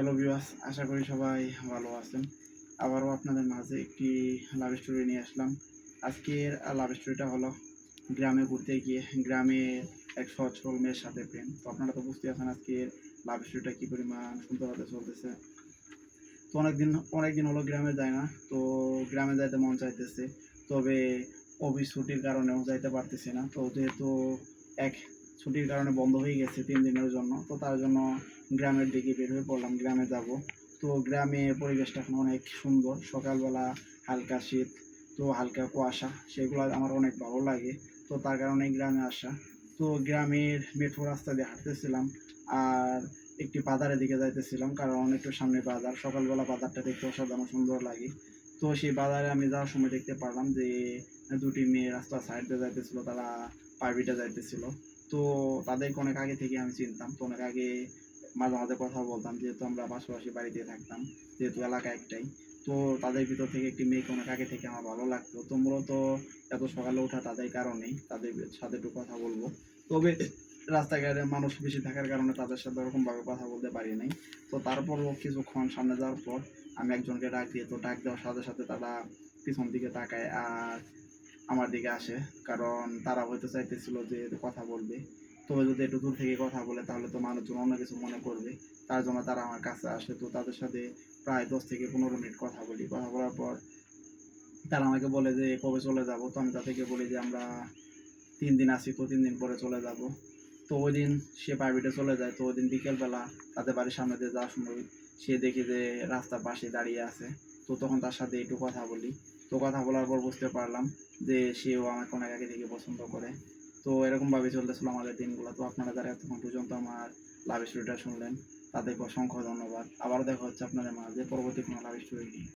Hello viewers আশা করি সবাই ভালো আছেন। আবারও আপনাদের মাঝে একটি লাভ স্টোরি নিয়ে আসলাম। আজকের লাভ স্টোরিটা হলো গ্রামে ঘুরতে গিয়ে গ্রামে এক সরল মেয়ের সাথে প্রেম। তো আপনারা তো বুঝতে পারছেন আজকের লাভ স্টোরিটা কী পরিমাণ সুন্দরভাবে চলতেছে। তো অনেকদিন অনেকদিন হলো গ্রামে যায় না, তো গ্রামে যাইতে মন চাইতেছে, তবে অফিস ছুটির কারণেও যাইতে পারতেছে না। তো যেহেতু এক, ছুটির কারণে বন্ধ হয়ে গেছে তিন দিনের জন্য, তো তার জন্য গ্রামের দিকে বের হয়ে পড়লাম, গ্রামে যাব। তো গ্রামের পরিবেশটা এখন অনেক সুন্দর। সকালবেলা হালকা শীত, তো হালকা কুয়াশা, সেগুলো আমার অনেক ভালো লাগে। তো তার কারণে গ্রামে আসা। তো গ্রামের মেট্রো রাস্তা দিয়ে হাঁটতেছিলাম আর একটি বাজারের দিকে যাইতেছিলাম, কারণ একটু সামনে বাজার। সকালবেলা বাজারটা দেখতে অসাধারণ সুন্দর লাগে। তো সেই বাজারে আমি যাওয়ার সময় দেখতে পারলাম যে দুটি মেয়ে রাস্তা সাইড দিয়ে যাইতেছিল, তারা পারবিটা যাইতেছিল। তো তাদেরকে অনেক আগে থেকে আমি চিনতাম। তো অনেক আগে মাঝে মাঝে কথা বলতাম, যেহেতু আমরা পাশাপাশি বাড়িতে থাকতাম, যেহেতু এলাকা একটাই, তো তাদের ভিতর থেকে একটি মেয়েকে অনেক আগে থেকে আমার ভালো লাগতো? তো মূলত এত সকালে ওঠা তাদের কারণেই তাদের সাথে একটু কথা বলব। তবে রাস্তাঘাটে মানুষ বেশি থাকার কারণে তাদের সাথে ওরকমভাবে কথা বলতে পারি নাই। তো তারপরও কিছুক্ষণ সামনে যাওয়ার পর আমি একজনকে ডাক দিয়ে, তো ডাক দেওয়ার সাথে সাথে তারা পিছন দিকে তাকায় আর আমার দিকে আসে, কারণ তারা হয়তো চাইতেছিল যে কথা বলবে। তবে যদি একটু দূর থেকে কথা বলে, তাহলে তো মানুষজন অন্য কিছু মনে করবে। তার জন্য তারা আমার কাছে আসে। তো তাদের সাথে প্রায় দশ থেকে পনেরো মিনিট কথা বলি। কথা বলার পর তারা আমাকে বলে যে, কবে চলে যাব? তো আমি তাদেরকে বলি যে, আমরা তিন দিন আসি তো তিন দিন পরে চলে যাব। তো ওই দিন সে প্রাইভেটে চলে যায়। তো ওই দিন বিকেলবেলা তাদের বাড়ির সামনে দিয়ে যাওয়ার সময় সে দেখি যে, রাস্তার পাশে দাঁড়িয়ে আছে। তো তখন তার সাথে একটু কথা বলি। তো কথা বলার পর বুঝতে পারলাম যে, সেও আমাকে অনেক আগে থেকে পছন্দ করে। তো এরকম এরকমভাবে চলতেছিল আমাদের দিনগুলো। তো আপনারা যারা এতক্ষণ পর্যন্ত আমার লাভ স্টোরিটা শুনলেন, তাদেরকে অসংখ্য ধন্যবাদ। আবার দেখা হচ্ছে আপনাদের মাঝে। পরবর্তী কোনো লাভ স্টোরি